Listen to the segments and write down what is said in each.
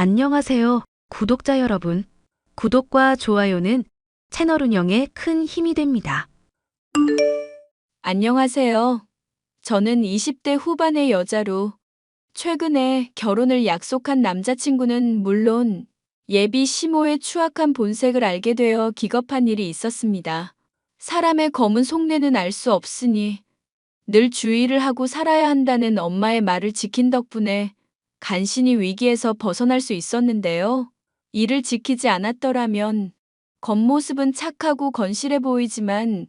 안녕하세요, 구독자 여러분. 구독과 좋아요는 채널 운영에 큰 힘이 됩니다. 안녕하세요. 저는 20대 후반의 여자로 최근에 결혼을 약속한 남자친구는 물론 예비 시모의 추악한 본색을 알게 되어 기겁한 일이 있었습니다. 사람의 검은 속내는 알 수 없으니 늘 주의를 하고 살아야 한다는 엄마의 말을 지킨 덕분에 간신히 위기에서 벗어날 수 있었는데요. 이를 지키지 않았더라면 겉모습은 착하고 건실해 보이지만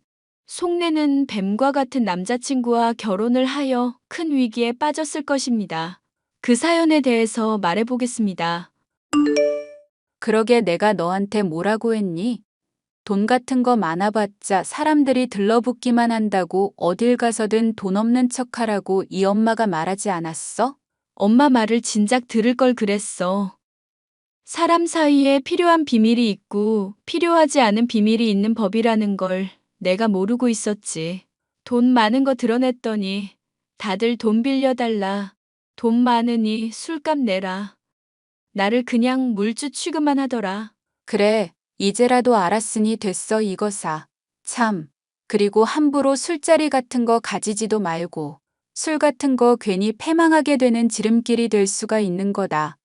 속내는 뱀과 같은 남자친구와 결혼을 하여 큰 위기에 빠졌을 것입니다. 그 사연에 대해서 말해보겠습니다. 그러게 내가 너한테 뭐라고 했니? 돈 같은 거 많아봤자 사람들이 들러붙기만 한다고 어딜 가서든 돈 없는 척 하라고 이 엄마가 말하지 않았어? 엄마 말을 진작 들을 걸 그랬어. 사람 사이에 필요한 비밀이 있고 필요하지 않은 비밀이 있는 법이라는 걸 내가 모르고 있었지. 돈 많은 거 드러냈더니 다들 돈 빌려달라. 돈 많으니 술값 내라. 나를 그냥 물주 취급만 하더라. 그래, 이제라도 알았으니 됐어 이거사. 참, 그리고 함부로 술자리 같은 거 가지지도 말고 술 같은 거 괜히 패망하게 되는 지름길이 될 수가 있는 거다.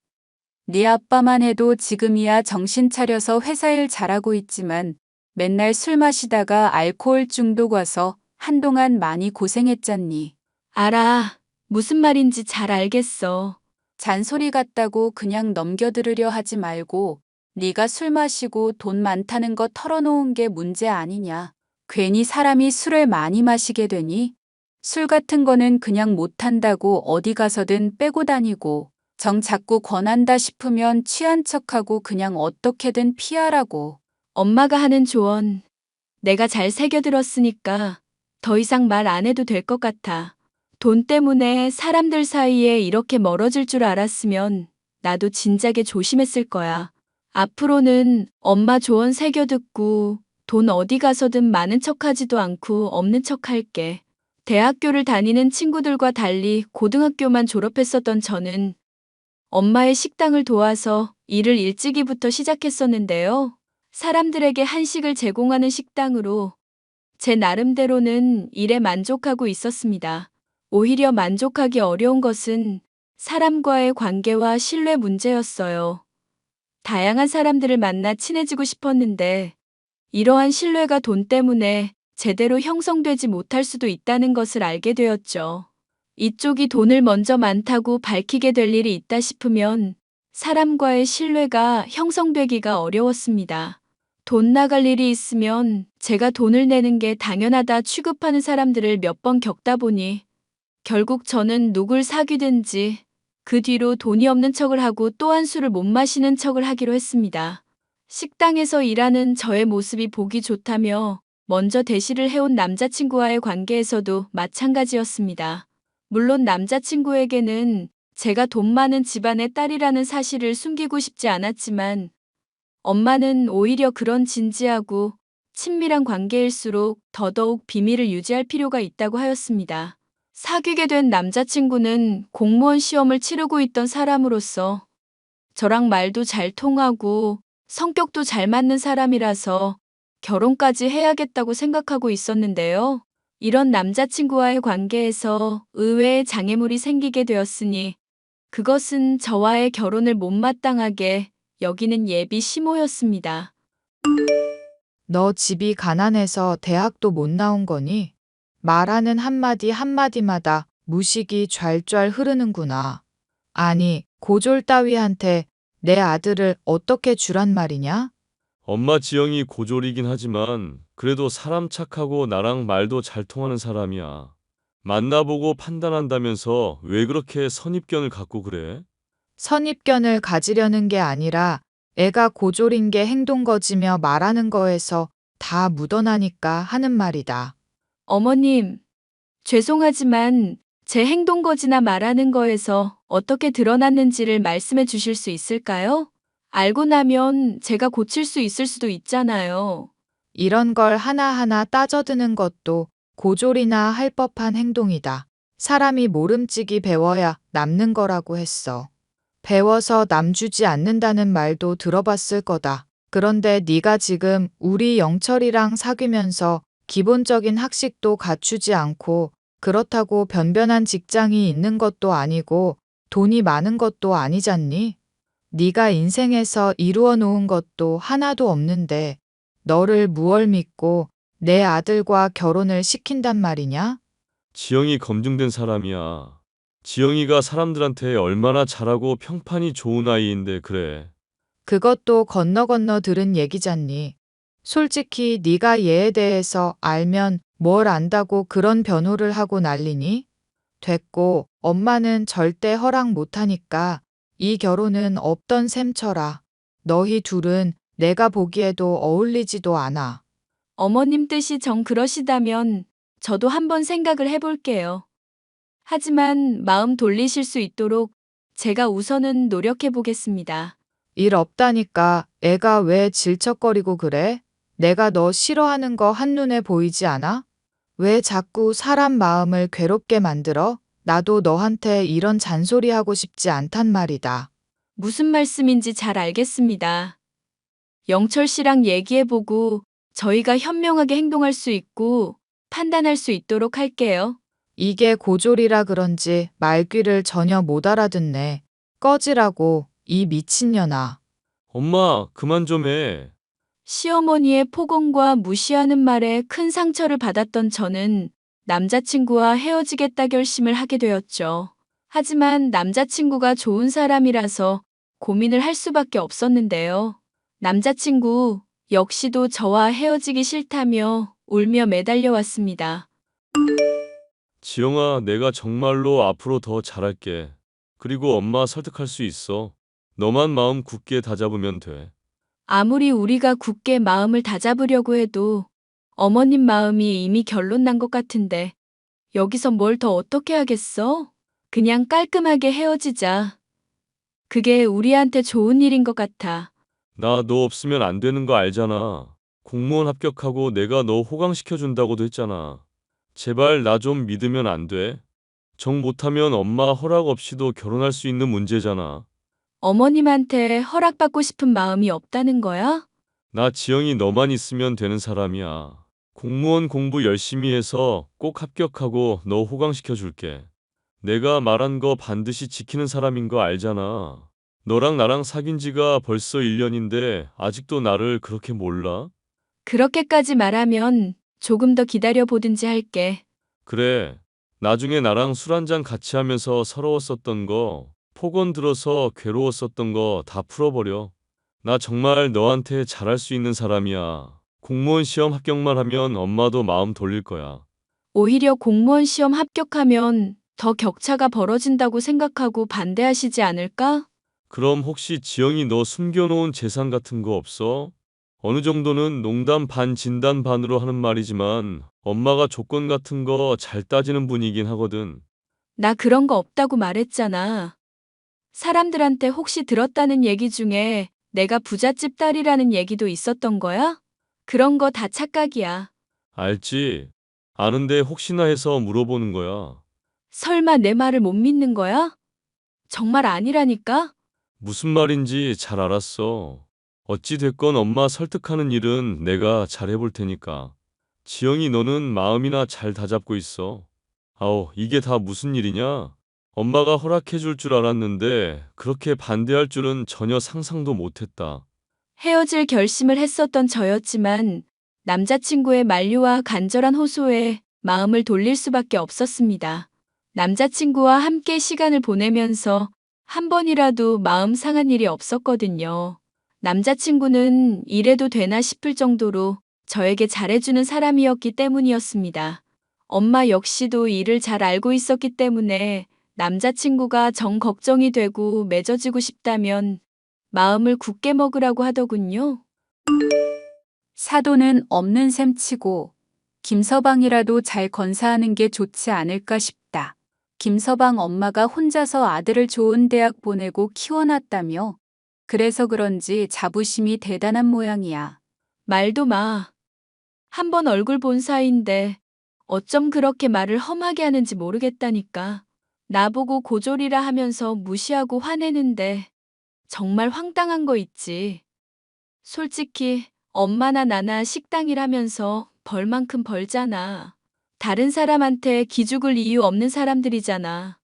네 아빠만 해도 지금이야 정신 차려서 회사 일 잘하고 있지만 맨날 술 마시다가 알코올 중독 와서 한동안 많이 고생했잖니. 알아. 무슨 말인지 잘 알겠어. 잔소리 같다고 그냥 넘겨들으려 하지 말고 네가 술 마시고 돈 많다는 거 털어놓은 게 문제 아니냐. 괜히 사람이 술을 많이 마시게 되니 술 같은 거는 그냥 못한다고 어디 가서든 빼고 다니고 정 자꾸 권한다 싶으면 취한 척하고 그냥 어떻게든 피하라고. 엄마가 하는 조언. 내가 잘 새겨들었으니까 더 이상 말 안 해도 될 것 같아. 돈 때문에 사람들 사이에 이렇게 멀어질 줄 알았으면 나도 진작에 조심했을 거야. 앞으로는 엄마 조언 새겨듣고 돈 어디 가서든 많은 척 하지도 않고 없는 척 할게. 대학교를 다니는 친구들과 달리 고등학교만 졸업했었던 저는 엄마의 식당을 도와서 일을 일찍이부터 시작했었는데요. 사람들에게 한식을 제공하는 식당으로 제 나름대로는 일에 만족하고 있었습니다. 오히려 만족하기 어려운 것은 사람과의 관계와 신뢰 문제였어요. 다양한 사람들을 만나 친해지고 싶었는데 이러한 신뢰가 돈 때문에 제대로 형성되지 못할 수도 있다는 것을 알게 되었죠. 이쪽이 돈을 먼저 많다고 밝히게 될 일이 있다 싶으면 사람과의 신뢰가 형성되기가 어려웠습니다. 돈 나갈 일이 있으면 제가 돈을 내는 게 당연하다 취급하는 사람들을 몇 번 겪다 보니 결국 저는 누굴 사귀든지 그 뒤로 돈이 없는 척을 하고 또한 술을 못 마시는 척을 하기로 했습니다. 식당에서 일하는 저의 모습이 보기 좋다며 먼저 대시를 해온 남자친구와의 관계에서도 마찬가지였습니다. 물론 남자친구에게는 제가 돈 많은 집안의 딸이라는 사실을 숨기고 싶지 않았지만 엄마는 오히려 그런 진지하고 친밀한 관계일수록 더더욱 비밀을 유지할 필요가 있다고 하였습니다. 사귀게 된 남자친구는 공무원 시험을 치르고 있던 사람으로서 저랑 말도 잘 통하고 성격도 잘 맞는 사람이라서 결혼까지 해야겠다고 생각하고 있었는데요. 이런 남자친구와의 관계에서 의외의 장애물이 생기게 되었으니 그것은 저와의 결혼을 못마땅하게 여기는 예비 시모였습니다. 너 집이 가난해서 대학도 못 나온 거니? 말하는 한마디 한마디마다 무식이 좔좔 흐르는구나. 아니, 고졸 따위한테 내 아들을 어떻게 주란 말이냐? 엄마 지영이 고졸이긴 하지만 그래도 사람 착하고 나랑 말도 잘 통하는 사람이야. 만나보고 판단한다면서 왜 그렇게 선입견을 갖고 그래? 선입견을 가지려는 게 아니라 애가 고졸인 게 행동 거지며 말하는 거에서 다 묻어나니까 하는 말이다. 어머님, 죄송하지만 제 행동 거지나 말하는 거에서 어떻게 드러났는지를 말씀해 주실 수 있을까요? 알고 나면 제가 고칠 수 있을 수도 있잖아요. 이런 걸 하나하나 따져드는 것도 고졸이나 할 법한 행동이다. 사람이 모름지기 배워야 남는 거라고 했어. 배워서 남 주지 않는다는 말도 들어봤을 거다. 그런데 네가 지금 우리 영철이랑 사귀면서 기본적인 학식도 갖추지 않고 그렇다고 변변한 직장이 있는 것도 아니고 돈이 많은 것도 아니잖니? 네가 인생에서 이루어 놓은 것도 하나도 없는데 너를 무얼 믿고 내 아들과 결혼을 시킨단 말이냐? 지영이 검증된 사람이야. 지영이가 사람들한테 얼마나 잘하고 평판이 좋은 아이인데 그래. 그것도 건너 건너 들은 얘기잖니. 솔직히 네가 얘에 대해서 알면 뭘 안다고 그런 변호를 하고 난리니? 됐고 엄마는 절대 허락 못하니까 이 결혼은 없던 셈쳐라. 너희 둘은 내가 보기에도 어울리지도 않아. 어머님 뜻이 정 그러시다면 저도 한번 생각을 해볼게요. 하지만 마음 돌리실 수 있도록 제가 우선은 노력해 보겠습니다. 일 없다니까 애가 왜 질척거리고 그래? 내가 너 싫어하는 거 한눈에 보이지 않아? 왜 자꾸 사람 마음을 괴롭게 만들어? 나도 너한테 이런 잔소리 하고 싶지 않단 말이다. 무슨 말씀인지 잘 알겠습니다. 영철 씨랑 얘기해보고 저희가 현명하게 행동할 수 있고 판단할 수 있도록 할게요. 이게 고졸이라 그런지 말귀를 전혀 못 알아듣네. 꺼지라고, 이 미친년아. 엄마, 그만 좀 해. 시어머니의 폭언과 무시하는 말에 큰 상처를 받았던 저는 남자친구와 헤어지겠다 결심을 하게 되었죠. 하지만 남자친구가 좋은 사람이라서 고민을 할 수밖에 없었는데요. 남자친구 역시도 저와 헤어지기 싫다며 울며 매달려 왔습니다. 지영아, 내가 정말로 앞으로 더 잘할게. 그리고 엄마 설득할 수 있어. 너만 마음 굳게 다잡으면 돼. 아무리 우리가 굳게 마음을 다잡으려고 해도 어머님 마음이 이미 결론 난 것 같은데 여기서 뭘 더 어떻게 하겠어? 그냥 깔끔하게 헤어지자. 그게 우리한테 좋은 일인 것 같아. 나 너 없으면 안 되는 거 알잖아. 공무원 합격하고 내가 너 호강시켜준다고도 했잖아. 제발 나 좀 믿으면 안 돼? 정 못하면 엄마 허락 없이도 결혼할 수 있는 문제잖아. 어머님한테 허락받고 싶은 마음이 없다는 거야? 나 지영이 너만 있으면 되는 사람이야. 공무원 공부 열심히 해서 꼭 합격하고 너 호강시켜 줄게. 내가 말한 거 반드시 지키는 사람인 거 알잖아. 너랑 나랑 사귄 지가 벌써 1년인데 아직도 나를 그렇게 몰라? 그렇게까지 말하면 조금 더 기다려 보든지 할게. 그래. 나중에 나랑 술 한잔 같이 하면서 서러웠었던 거, 폭언 들어서 괴로웠었던 거 다 풀어버려. 나 정말 너한테 잘할 수 있는 사람이야. 공무원 시험 합격만 하면 엄마도 마음 돌릴 거야. 오히려 공무원 시험 합격하면 더 격차가 벌어진다고 생각하고 반대하시지 않을까? 그럼 혹시 지영이 너 숨겨놓은 재산 같은 거 없어? 어느 정도는 농담 반 진단 반으로 하는 말이지만 엄마가 조건 같은 거 잘 따지는 분이긴 하거든. 나 그런 거 없다고 말했잖아. 사람들한테 혹시 들었다는 얘기 중에 내가 부잣집 딸이라는 얘기도 있었던 거야? 그런 거 다 착각이야. 알지? 아는데 혹시나 해서 물어보는 거야. 설마 내 말을 못 믿는 거야? 정말 아니라니까? 무슨 말인지 잘 알았어. 어찌 됐건 엄마 설득하는 일은 내가 잘 해볼 테니까. 지영이 너는 마음이나 잘 다잡고 있어. 아우, 이게 다 무슨 일이냐? 엄마가 허락해 줄 줄 알았는데 그렇게 반대할 줄은 전혀 상상도 못했다. 헤어질 결심을 했었던 저였지만 남자친구의 만류와 간절한 호소에 마음을 돌릴 수밖에 없었습니다. 남자친구와 함께 시간을 보내면서 한 번이라도 마음 상한 일이 없었거든요. 남자친구는 이래도 되나 싶을 정도로 저에게 잘해주는 사람이었기 때문이었습니다. 엄마 역시도 이를 잘 알고 있었기 때문에 남자친구가 정 걱정이 되고 맺어지고 싶다면 마음을 굳게 먹으라고 하더군요. 사도는 없는 셈 치고 김서방이라도 잘 건사하는 게 좋지 않을까 싶다. 김서방 엄마가 혼자서 아들을 좋은 대학 보내고 키워놨다며. 그래서 그런지 자부심이 대단한 모양이야. 말도 마. 한 번 얼굴 본 사이인데 어쩜 그렇게 말을 험하게 하는지 모르겠다니까. 나보고 고졸이라 하면서 무시하고 화내는데 정말 황당한 거 있지. 솔직히 엄마나 나나 식당이라면서 벌만큼 벌잖아. 다른 사람한테 기죽을 이유 없는 사람들이잖아.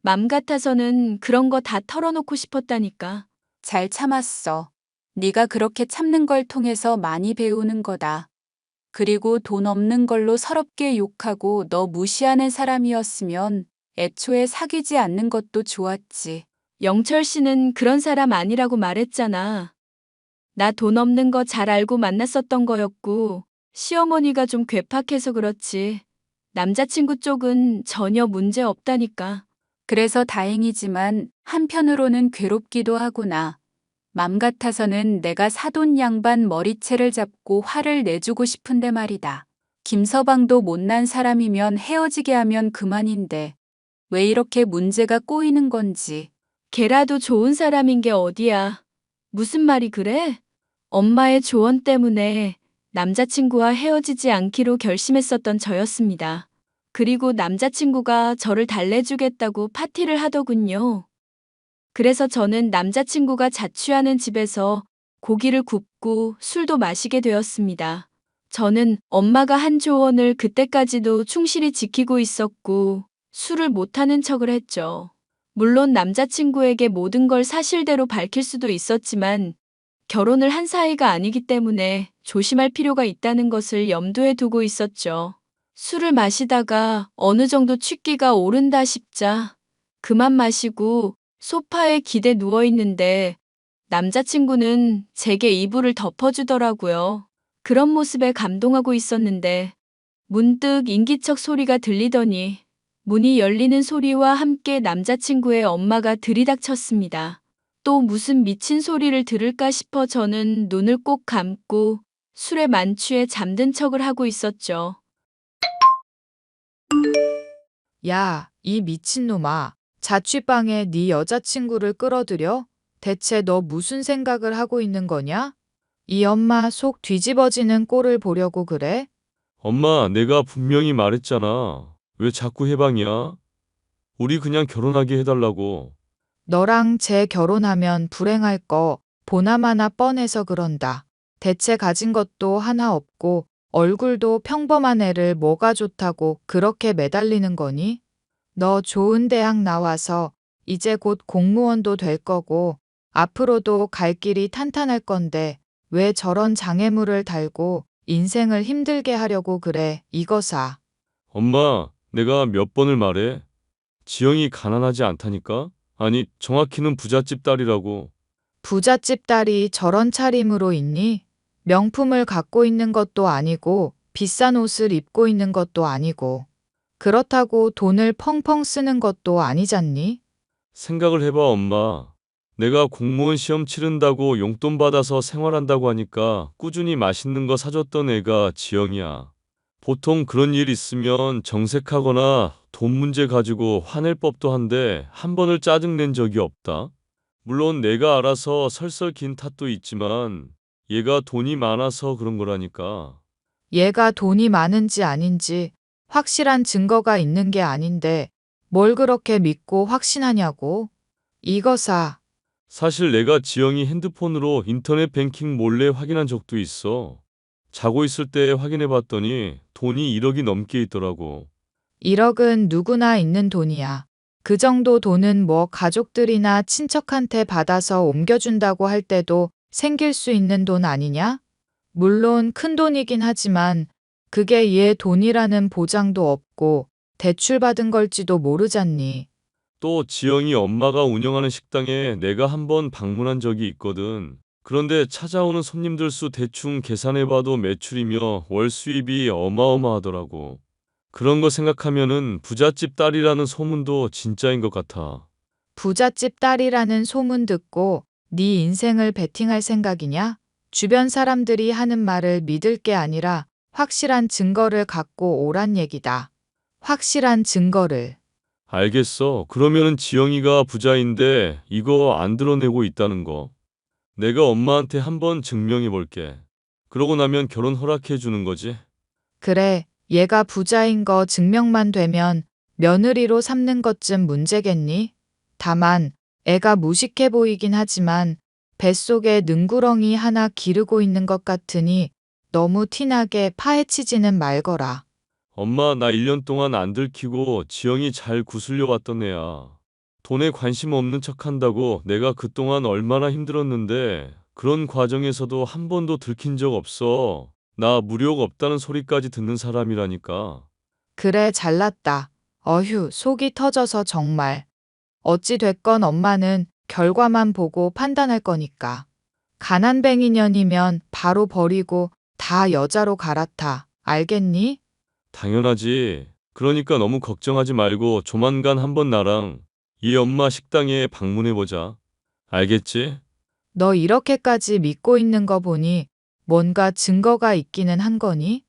맘 같아서는 그런 거 다 털어놓고 싶었다니까. 잘 참았어. 네가 그렇게 참는 걸 통해서 많이 배우는 거다. 그리고 돈 없는 걸로 서럽게 욕하고 너 무시하는 사람이었으면 애초에 사귀지 않는 것도 좋았지. 영철 씨는 그런 사람 아니라고 말했잖아. 나 돈 없는 거 잘 알고 만났었던 거였고, 시어머니가 좀 괴팍해서 그렇지. 남자친구 쪽은 전혀 문제 없다니까. 그래서 다행이지만 한편으로는 괴롭기도 하구나. 맘 같아서는 내가 사돈 양반 머리채를 잡고 화를 내주고 싶은데 말이다. 김서방도 못난 사람이면 헤어지게 하면 그만인데 왜 이렇게 문제가 꼬이는 건지. 걔라도 좋은 사람인 게 어디야. 무슨 말이 그래? 엄마의 조언 때문에 남자친구와 헤어지지 않기로 결심했었던 저였습니다. 그리고 남자친구가 저를 달래주겠다고 파티를 하더군요. 그래서 저는 남자친구가 자취하는 집에서 고기를 굽고 술도 마시게 되었습니다. 저는 엄마가 한 조언을 그때까지도 충실히 지키고 있었고 술을 못하는 척을 했죠. 물론 남자친구에게 모든 걸 사실대로 밝힐 수도 있었지만 결혼을 한 사이가 아니기 때문에 조심할 필요가 있다는 것을 염두에 두고 있었죠. 술을 마시다가 어느 정도 취기가 오른다 싶자 그만 마시고 소파에 기대 누워 있는데 남자친구는 제게 이불을 덮어주더라고요. 그런 모습에 감동하고 있었는데 문득 인기척 소리가 들리더니 문이 열리는 소리와 함께 남자친구의 엄마가 들이닥쳤습니다. 또 무슨 미친 소리를 들을까 싶어 저는 눈을 꼭 감고 술에 만취해 잠든 척을 하고 있었죠. 야, 이 미친놈아. 자취방에 네 여자친구를 끌어들여? 대체 너 무슨 생각을 하고 있는 거냐? 이 엄마 속 뒤집어지는 꼴을 보려고 그래? 엄마, 내가 분명히 말했잖아. 왜 자꾸 해방이야? 우리 그냥 결혼하게 해달라고. 너랑 쟤 결혼하면 불행할 거 보나마나 뻔해서 그런다. 대체 가진 것도 하나 없고 얼굴도 평범한 애를 뭐가 좋다고 그렇게 매달리는 거니? 너 좋은 대학 나와서 이제 곧 공무원도 될 거고 앞으로도 갈 길이 탄탄할 건데 왜 저런 장애물을 달고 인생을 힘들게 하려고 그래, 이거사. 엄마, 내가 몇 번을 말해? 지영이 가난하지 않다니까? 아니, 정확히는 부잣집 딸이라고. 부잣집 딸이 저런 차림으로 있니? 명품을 갖고 있는 것도 아니고 비싼 옷을 입고 있는 것도 아니고 그렇다고 돈을 펑펑 쓰는 것도 아니잖니? 생각을 해봐, 엄마. 내가 공무원 시험 치른다고 용돈 받아서 생활한다고 하니까 꾸준히 맛있는 거 사줬던 애가 지영이야. 보통 그런 일 있으면 정색하거나 돈 문제 가지고 화낼 법도 한데 한 번을 짜증낸 적이 없다. 물론 내가 알아서 설설 긴 탓도 있지만 얘가 돈이 많아서 그런 거라니까. 얘가 돈이 많은지 아닌지 확실한 증거가 있는 게 아닌데 뭘 그렇게 믿고 확신하냐고? 이거사. 사실 내가 지영이 핸드폰으로 인터넷 뱅킹 몰래 확인한 적도 있어. 자고 있을 때 확인해 봤더니 돈이 1억이 넘게 있더라고. 1억은 누구나 있는 돈이야. 그 정도 돈은 뭐 가족들이나 친척한테 받아서 옮겨준다고 할 때도 생길 수 있는 돈 아니냐? 물론 큰 돈이긴 하지만 그게 얘 돈이라는 보장도 없고 대출받은 걸지도 모르잖니. 또 지영이 엄마가 운영하는 식당에 내가 한번 방문한 적이 있거든. 그런데 찾아오는 손님들 수 대충 계산해봐도 매출이며 월 수입이 어마어마하더라고. 그런 거 생각하면은 부잣집 딸이라는 소문도 진짜인 것 같아. 부잣집 딸이라는 소문 듣고 네 인생을 베팅할 생각이냐? 주변 사람들이 하는 말을 믿을 게 아니라 확실한 증거를 갖고 오란 얘기다. 확실한 증거를. 알겠어. 그러면은 지영이가 부자인데 이거 안 드러내고 있다는 거. 내가 엄마한테 한번 증명해 볼게. 그러고 나면 결혼 허락해 주는 거지. 그래, 얘가 부자인 거 증명만 되면 며느리로 삼는 것쯤 문제겠니? 다만 애가 무식해 보이긴 하지만 뱃속에 능구렁이 하나 기르고 있는 것 같으니 너무 티나게 파헤치지는 말거라. 엄마, 나 1년 동안 안 들키고 지영이 잘 구슬려 왔던 애야. 돈에 관심 없는 척 한다고 내가 그동안 얼마나 힘들었는데 그런 과정에서도 한 번도 들킨 적 없어. 나 무력 없다는 소리까지 듣는 사람이라니까. 그래 잘났다. 어휴 속이 터져서 정말. 어찌 됐건 엄마는 결과만 보고 판단할 거니까. 가난뱅이년이면 바로 버리고 다 여자로 갈아타. 알겠니? 당연하지. 그러니까 너무 걱정하지 말고 조만간 한번 나랑 이 엄마 식당에 방문해보자. 알겠지? 너 이렇게까지 믿고 있는 거 보니 뭔가 증거가 있기는 한 거니?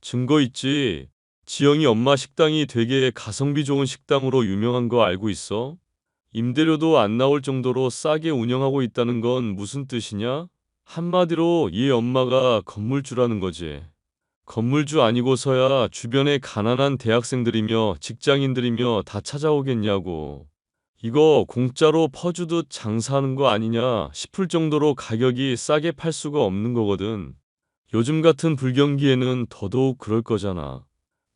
증거 있지. 지영이 엄마 식당이 되게 가성비 좋은 식당으로 유명한 거 알고 있어? 임대료도 안 나올 정도로 싸게 운영하고 있다는 건 무슨 뜻이냐? 한마디로 이 엄마가 건물주라는 거지. 건물주 아니고서야 주변에 가난한 대학생들이며 직장인들이며 다 찾아오겠냐고. 이거 공짜로 퍼주듯 장사하는 거 아니냐 싶을 정도로 가격이 싸게 팔 수가 없는 거거든. 요즘 같은 불경기에는 더더욱 그럴 거잖아.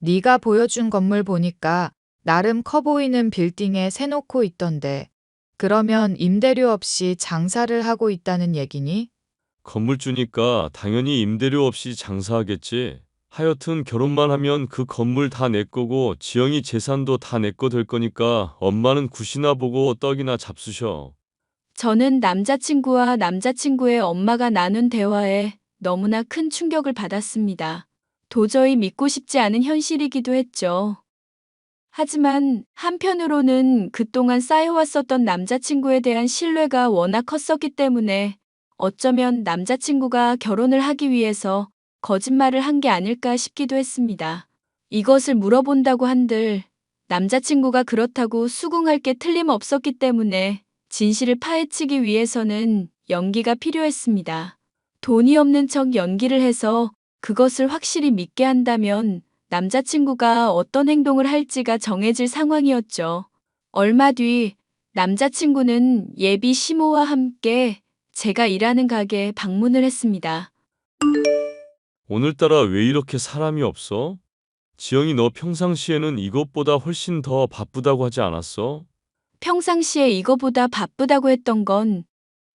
네가 보여준 건물 보니까 나름 커 보이는 빌딩에 세놓고 있던데. 그러면 임대료 없이 장사를 하고 있다는 얘기니? 건물 주니까 당연히 임대료 없이 장사하겠지. 하여튼 결혼만 하면 그 건물 다 내 거고 지영이 재산도 다 내 거 될 거니까 엄마는 굿이나 보고 떡이나 잡수셔. 저는 남자친구와 남자친구의 엄마가 나눈 대화에 너무나 큰 충격을 받았습니다. 도저히 믿고 싶지 않은 현실이기도 했죠. 하지만 한편으로는 그동안 쌓여왔었던 남자친구에 대한 신뢰가 워낙 컸었기 때문에 어쩌면 남자친구가 결혼을 하기 위해서 거짓말을 한 게 아닐까 싶기도 했습니다. 이것을 물어본다고 한들 남자친구가 그렇다고 수긍할 게 틀림없었기 때문에 진실을 파헤치기 위해서는 연기가 필요했습니다. 돈이 없는 척 연기를 해서 그것을 확실히 믿게 한다면 남자친구가 어떤 행동을 할지가 정해질 상황이었죠. 얼마 뒤 남자친구는 예비 시모와 함께 제가 일하는 가게에 방문을 했습니다. 오늘따라 왜 이렇게 사람이 없어? 지영이 너 평상시에는 이것보다 훨씬 더 바쁘다고 하지 않았어? 평상시에 이거보다 바쁘다고 했던 건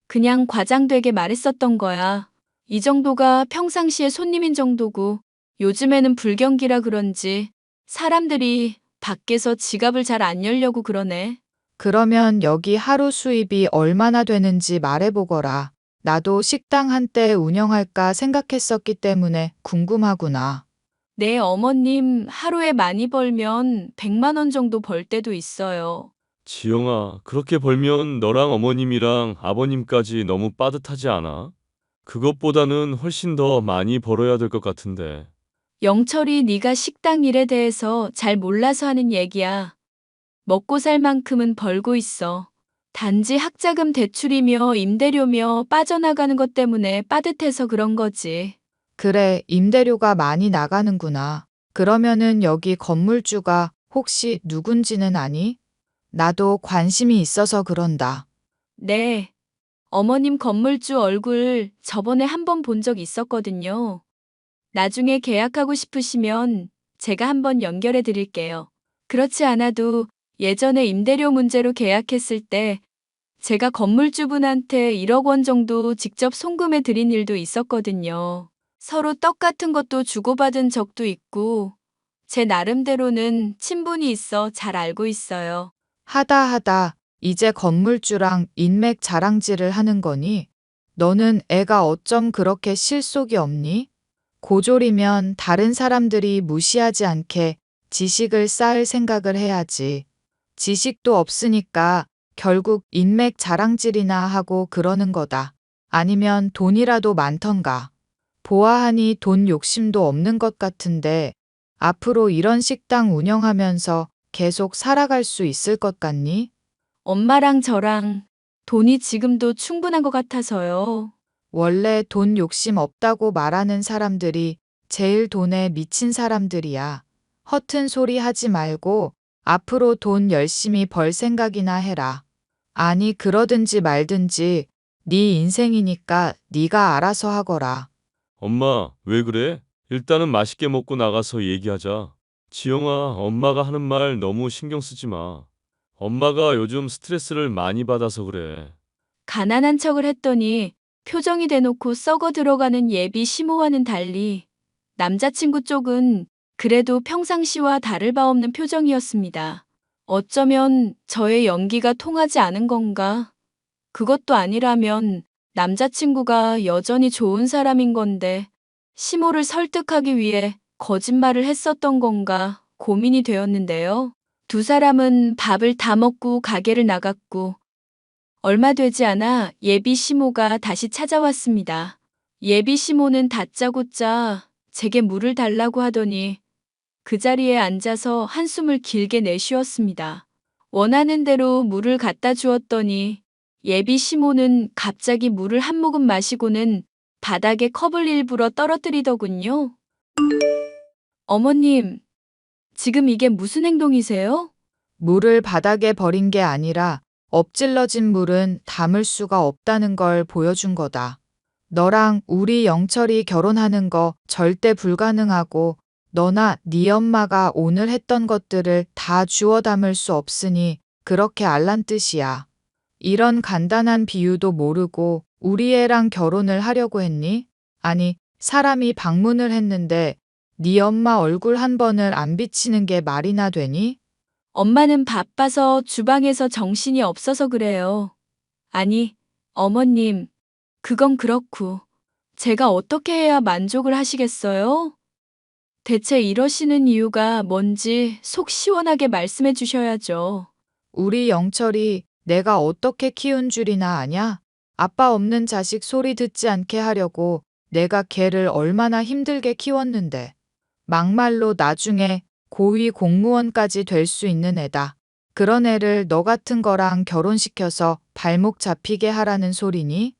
그냥 과장되게 말했었던 거야. 이 정도가 평상시에 손님인 정도고 요즘에는 불경기라 그런지 사람들이 밖에서 지갑을 잘 안 열려고 그러네. 그러면 여기 하루 수입이 얼마나 되는지 말해보거라. 나도 식당 한때 운영할까 생각했었기 때문에 궁금하구나. 내 어머님 하루에 많이 벌면 100만 원 정도 벌 때도 있어요. 지영아, 그렇게 벌면 너랑 어머님이랑 아버님까지 너무 빠듯하지 않아? 그것보다는 훨씬 더 많이 벌어야 될 것 같은데. 영철이 네가 식당 일에 대해서 잘 몰라서 하는 얘기야. 먹고 살 만큼은 벌고 있어. 단지 학자금 대출이며 임대료며 빠져나가는 것 때문에 빠듯해서 그런 거지. 그래, 임대료가 많이 나가는구나. 그러면은 여기 건물주가 혹시 누군지는 아니? 나도 관심이 있어서 그런다. 네. 어머님 건물주 얼굴 저번에 한 번 본 적 있었거든요. 나중에 계약하고 싶으시면 제가 한번 연결해 드릴게요. 그렇지 않아도 예전에 임대료 문제로 계약했을 때 제가 건물주분한테 1억 원 정도 직접 송금해 드린 일도 있었거든요. 서로 떡 같은 것도 주고받은 적도 있고 제 나름대로는 친분이 있어 잘 알고 있어요. 하다 하다 이제 건물주랑 인맥 자랑질을 하는 거니? 너는 애가 어쩜 그렇게 실속이 없니? 고졸이면 다른 사람들이 무시하지 않게 지식을 쌓을 생각을 해야지. 지식도 없으니까 결국 인맥 자랑질이나 하고 그러는 거다. 아니면 돈이라도 많던가. 보아하니 돈 욕심도 없는 것 같은데 앞으로 이런 식당 운영하면서 계속 살아갈 수 있을 것 같니? 엄마랑 저랑 돈이 지금도 충분한 것 같아서요. 원래 돈 욕심 없다고 말하는 사람들이 제일 돈에 미친 사람들이야. 허튼 소리 하지 말고 앞으로 돈 열심히 벌 생각이나 해라. 아니 그러든지 말든지 네 인생이니까 네가 알아서 하거라. 엄마, 왜 그래? 일단은 맛있게 먹고 나가서 얘기하자. 지영아, 엄마가 하는 말 너무 신경 쓰지 마. 엄마가 요즘 스트레스를 많이 받아서 그래. 가난한 척을 했더니 표정이 대놓고 썩어 들어가는 예비 시모와는 달리 남자친구 쪽은 그래도 평상시와 다를 바 없는 표정이었습니다. 어쩌면 저의 연기가 통하지 않은 건가? 그것도 아니라면 남자친구가 여전히 좋은 사람인 건데 시모를 설득하기 위해 거짓말을 했었던 건가 고민이 되었는데요. 두 사람은 밥을 다 먹고 가게를 나갔고 얼마 되지 않아 예비 시모가 다시 찾아왔습니다. 예비 시모는 다짜고짜 제게 물을 달라고 하더니 그 자리에 앉아서 한숨을 길게 내쉬었습니다. 원하는 대로 물을 갖다 주었더니 예비 시모는 갑자기 물을 한 모금 마시고는 바닥에 컵을 일부러 떨어뜨리더군요. 어머님, 지금 이게 무슨 행동이세요? 물을 바닥에 버린 게 아니라 엎질러진 물은 담을 수가 없다는 걸 보여준 거다. 너랑 우리 영철이 결혼하는 거 절대 불가능하고 너나 네 엄마가 오늘 했던 것들을 다 주워 담을 수 없으니 그렇게 알란 뜻이야. 이런 간단한 비유도 모르고 우리 애랑 결혼을 하려고 했니? 아니, 사람이 방문을 했는데 네 엄마 얼굴 한 번을 안 비치는 게 말이나 되니? 엄마는 바빠서 주방에서 정신이 없어서 그래요. 아니, 어머님, 그건 그렇고, 제가 어떻게 해야 만족을 하시겠어요? 대체 이러시는 이유가 뭔지 속 시원하게 말씀해 주셔야죠. 우리 영철이 내가 어떻게 키운 줄이나 아냐? 아빠 없는 자식 소리 듣지 않게 하려고 내가 걔를 얼마나 힘들게 키웠는데. 막말로 나중에 고위 공무원까지 될 수 있는 애다. 그런 애를 너 같은 거랑 결혼시켜서 발목 잡히게 하라는 소리니?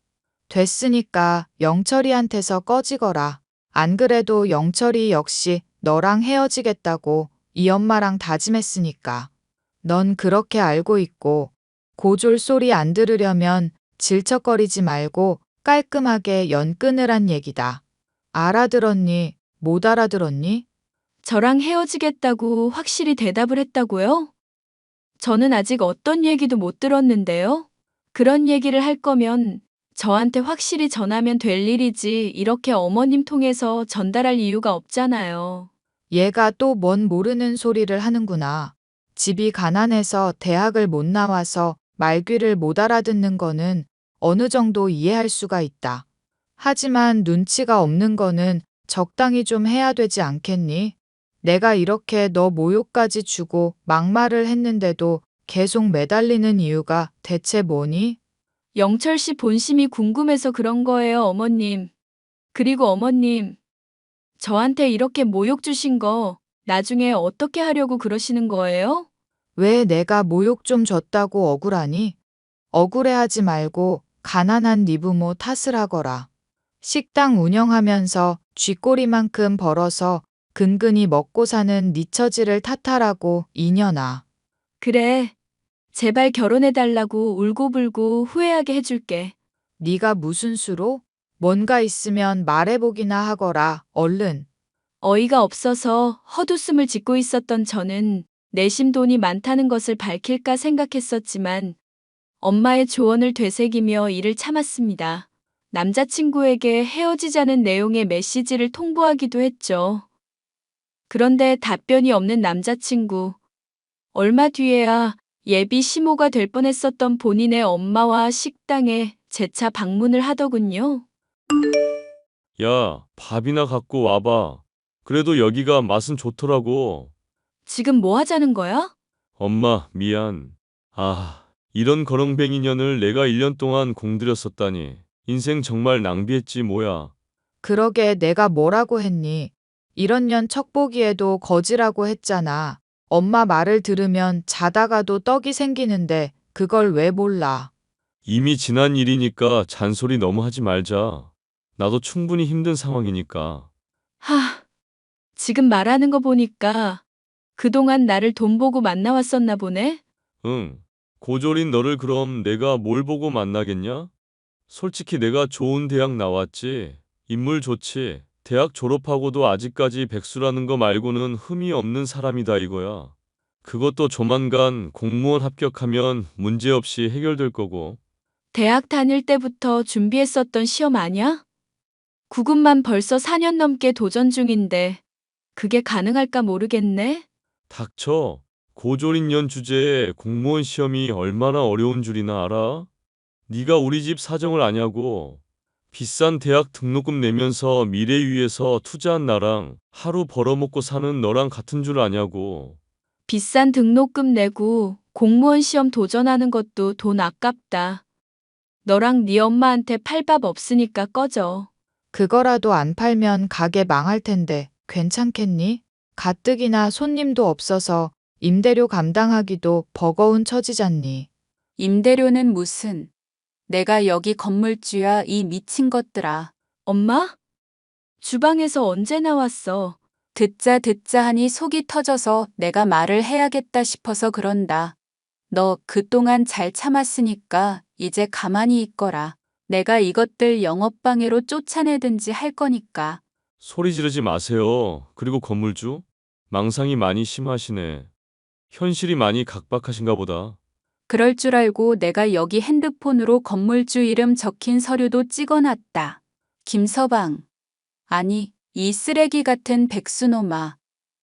됐으니까 영철이한테서 꺼지거라. 안 그래도 영철이 역시 너랑 헤어지겠다고 이 엄마랑 다짐했으니까. 넌 그렇게 알고 있고 고졸 소리 안 들으려면 질척거리지 말고 깔끔하게 연 끊으란 얘기다. 알아들었니? 못 알아들었니? 저랑 헤어지겠다고 확실히 대답을 했다고요? 저는 아직 어떤 얘기도 못 들었는데요. 그런 얘기를 할 거면 저한테 확실히 전하면 될 일이지 이렇게 어머님 통해서 전달할 이유가 없잖아요. 얘가 또 뭔 모르는 소리를 하는구나. 집이 가난해서 대학을 못 나와서 말귀를 못 알아듣는 거는 어느 정도 이해할 수가 있다. 하지만 눈치가 없는 거는 적당히 좀 해야 되지 않겠니? 내가 이렇게 너 모욕까지 주고 막말을 했는데도 계속 매달리는 이유가 대체 뭐니? 영철 씨 본심이 궁금해서 그런 거예요, 어머님. 그리고 어머님, 저한테 이렇게 모욕 주신 거 나중에 어떻게 하려고 그러시는 거예요? 왜 내가 모욕 좀 줬다고 억울하니? 억울해하지 말고 가난한 네 부모 탓을 하거라. 식당 운영하면서 쥐꼬리만큼 벌어서 근근히 먹고 사는 네 처지를 탓하라고 이년아. 그래. 제발 결혼해달라고 울고불고 후회하게 해줄게. 네가 무슨 수로? 뭔가 있으면 말해보기나 하거라. 얼른. 어이가 없어서 헛웃음을 짓고 있었던 저는 내심 돈이 많다는 것을 밝힐까 생각했었지만 엄마의 조언을 되새기며 이를 참았습니다. 남자친구에게 헤어지자는 내용의 메시지를 통보하기도 했죠. 그런데 답변이 없는 남자친구. 얼마 뒤에야 예비 시모가 될 뻔했었던 본인의 엄마와 식당에 재차 방문을 하더군요. 야, 밥이나 갖고 와봐. 그래도 여기가 맛은 좋더라고. 지금 뭐 하자는 거야? 엄마, 미안. 아, 이런 거렁뱅이 년을 내가 1년 동안 공들였었다니. 인생 정말 낭비했지 뭐야. 그러게 내가 뭐라고 했니? 이런 년 척보기에도 거지라고 했잖아. 엄마 말을 들으면 자다가도 떡이 생기는데 그걸 왜 몰라? 이미 지난 일이니까 잔소리 너무 하지 말자. 나도 충분히 힘든 상황이니까. 하, 지금 말하는 거 보니까 그동안 나를 돈 보고 만나왔었나 보네? 응. 고졸인 너를 그럼 내가 뭘 보고 만나겠냐? 솔직히 내가 좋은 대학 나왔지. 인물 좋지. 대학 졸업하고도 아직까지 백수라는 거 말고는 흠이 없는 사람이다 이거야. 그것도 조만간 공무원 합격하면 문제없이 해결될 거고. 대학 다닐 때부터 준비했었던 시험 아냐? 구급만 벌써 4년 넘게 도전 중인데 그게 가능할까 모르겠네? 닥쳐. 고졸인 년 주제에 공무원 시험이 얼마나 어려운 줄이나 알아? 네가 우리 집 사정을 아냐고. 비싼 대학 등록금 내면서 미래 위해서 투자한 나랑 하루 벌어먹고 사는 너랑 같은 줄 아냐고. 비싼 등록금 내고 공무원 시험 도전하는 것도 돈 아깝다. 너랑 네 엄마한테 팔밥 없으니까 꺼져. 그거라도 안 팔면 가게 망할 텐데 괜찮겠니? 가뜩이나 손님도 없어서 임대료 감당하기도 버거운 처지잖니. 임대료는 무슨. 내가 여기 건물주야 이 미친 것들아. 엄마? 주방에서 언제 나왔어? 듣자 듣자 하니 속이 터져서 내가 말을 해야겠다 싶어서 그런다. 너 그동안 잘 참았으니까 이제 가만히 있거라. 내가 이것들 영업방해로 쫓아내든지 할 거니까. 소리 지르지 마세요. 그리고 건물주? 망상이 많이 심하시네. 현실이 많이 각박하신가 보다. 그럴 줄 알고 내가 여기 핸드폰으로 건물주 이름 적힌 서류도 찍어놨다. 김서방. 아니, 이 쓰레기 같은 백수놈아.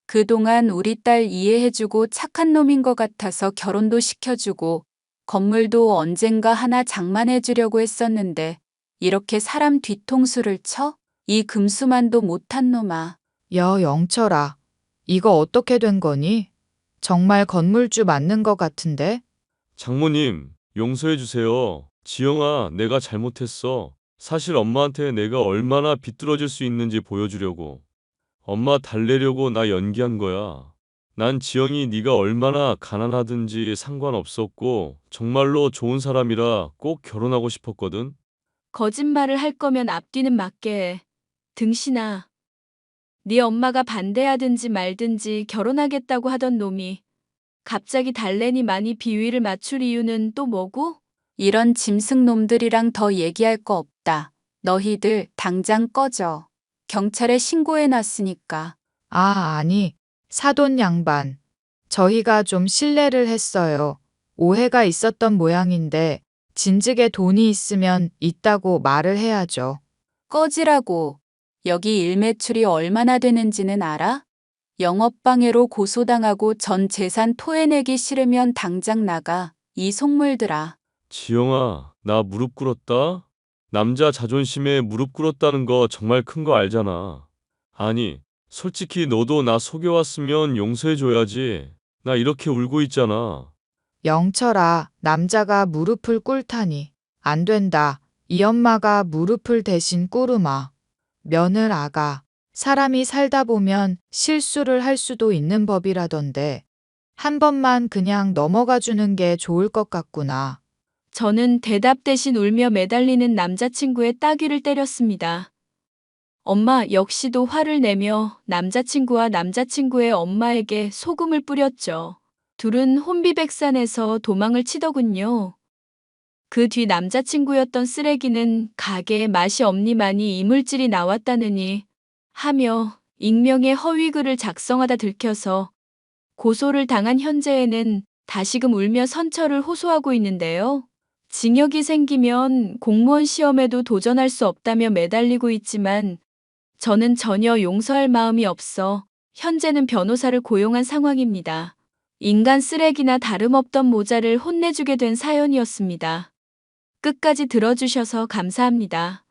그동안 우리 딸 이해해주고 착한 놈인 것 같아서 결혼도 시켜주고 건물도 언젠가 하나 장만해주려고 했었는데 이렇게 사람 뒤통수를 쳐? 이 금수만도 못한 놈아. 여 영철아, 이거 어떻게 된 거니? 정말 건물주 맞는 것 같은데? 장모님, 용서해 주세요. 지영아, 내가 잘못했어. 사실 엄마한테 내가 얼마나 비뚤어질 수 있는지 보여주려고. 엄마 달래려고 나 연기한 거야. 난 지영이 네가 얼마나 가난하든지 상관없었고 정말로 좋은 사람이라 꼭 결혼하고 싶었거든. 거짓말을 할 거면 앞뒤는 맞게 해. 등신아. 네 엄마가 반대하든지 말든지 결혼하겠다고 하던 놈이 갑자기 달래니 많이 비위를 맞출 이유는 또 뭐고? 이런 짐승 놈들이랑 더 얘기할 거 없다. 너희들 당장 꺼져. 경찰에 신고해놨으니까. 아, 아니, 사돈 양반. 저희가 좀 실례를 했어요. 오해가 있었던 모양인데, 진즉에 돈이 있으면 있다고 말을 해야죠. 꺼지라고. 여기 일 매출이 얼마나 되는지는 알아? 영업방해로 고소당하고 전 재산 토해내기 싫으면 당장 나가. 이 속물들아. 지영아, 나 무릎 꿇었다? 남자 자존심에 무릎 꿇었다는 거 정말 큰 거 알잖아. 아니, 솔직히 너도 나 속여왔으면 용서해줘야지. 나 이렇게 울고 있잖아. 영철아, 남자가 무릎을 꿇다니. 안 된다. 이 엄마가 무릎을 대신 꿇으마. 며느 아가. 사람이 살다 보면 실수를 할 수도 있는 법이라던데. 한 번만 그냥 넘어가 주는 게 좋을 것 같구나. 저는 대답 대신 울며 매달리는 남자친구의 따귀를 때렸습니다. 엄마 역시도 화를 내며 남자친구와 남자친구의 엄마에게 소금을 뿌렸죠. 둘은 혼비백산에서 도망을 치더군요. 그 뒤 남자친구였던 쓰레기는 가게에 맛이 없니만이 이물질이 나왔다느니 하며 익명의 허위글을 작성하다 들켜서 고소를 당한 현재에는 다시금 울며 선처를 호소하고 있는데요. 징역이 생기면 공무원 시험에도 도전할 수 없다며 매달리고 있지만 저는 전혀 용서할 마음이 없어 현재는 변호사를 고용한 상황입니다. 인간 쓰레기나 다름없던 모자를 혼내주게 된 사연이었습니다. 끝까지 들어주셔서 감사합니다.